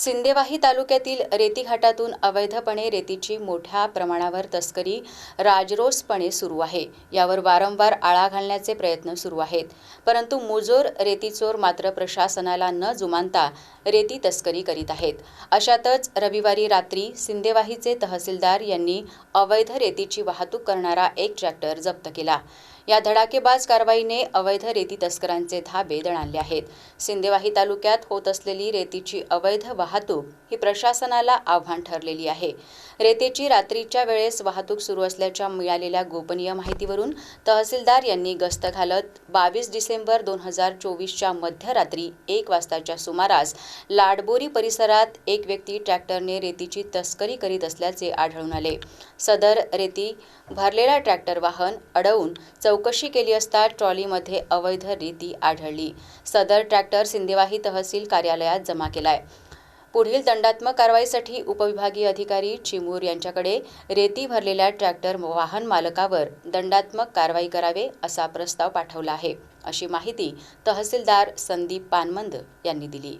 सिंदेवाही तालुक्यातील रेतीघाटातून अवैधपणे रेतीची मोठ्या प्रमाणावर तस्करी राजरोसपणे सुरू आहे. यावर वारंवार आळा घालण्याचे प्रयत्न सुरू आहेत. परंतु मुजोर रेतीचोर मात्र प्रशासनाला न जुमानता रेती तस्करी करीत आहेत. अशातच रविवारी रात्री सिंदेवाहीचे तहसीलदार यांनी अवैध रेतीची वाहतूक करणारा एक ट्रॅक्टर जप्त केला. या धडाकेबाज कारवाईने अवैध रेती तस्करांचे धाबे दणाणले आहेत. सिंदेवाही तालुक्यात होत असलेली रेतीची अवैध वाहतूक ही प्रशासनाला आव्हान ठरलेली आहे. रेतीची रात्रीच्या वेळेस वाहतूक सुरू असल्याच्या मिळालेल्या गोपनीय माहितीवरून तहसीलदार यांनी गस्त घालत बावीस डिसेंबर दोन हजार चोवीसच्या मध्यरात्री एक वाजताच्या सुमारास लाडबोरी परिसरात एक व्यक्ती ट्रॅक्टरने रेतीची तस्करी करीत असल्याचे आढळून आले. सदर रेती भरलेला ट्रॅक्टर वाहन अडवून चौक चौकशी केली असता ट्रॉलीमध्ये अवैध रेती आढळली. सदर ट्रॅक्टर सिंदेवाही तहसील कार्यालयात जमा केलाय. पुढील दंडात्मक कारवाईसाठी उपविभागीय अधिकारी चिमूर यांच्याकडे रेती भरलेल्या ट्रॅक्टर वाहन मालकावर दंडात्मक कारवाई करावे असा प्रस्ताव पाठवला आहे. अशी माहिती तहसीलदार संदीप पानमंद यांनी दिली.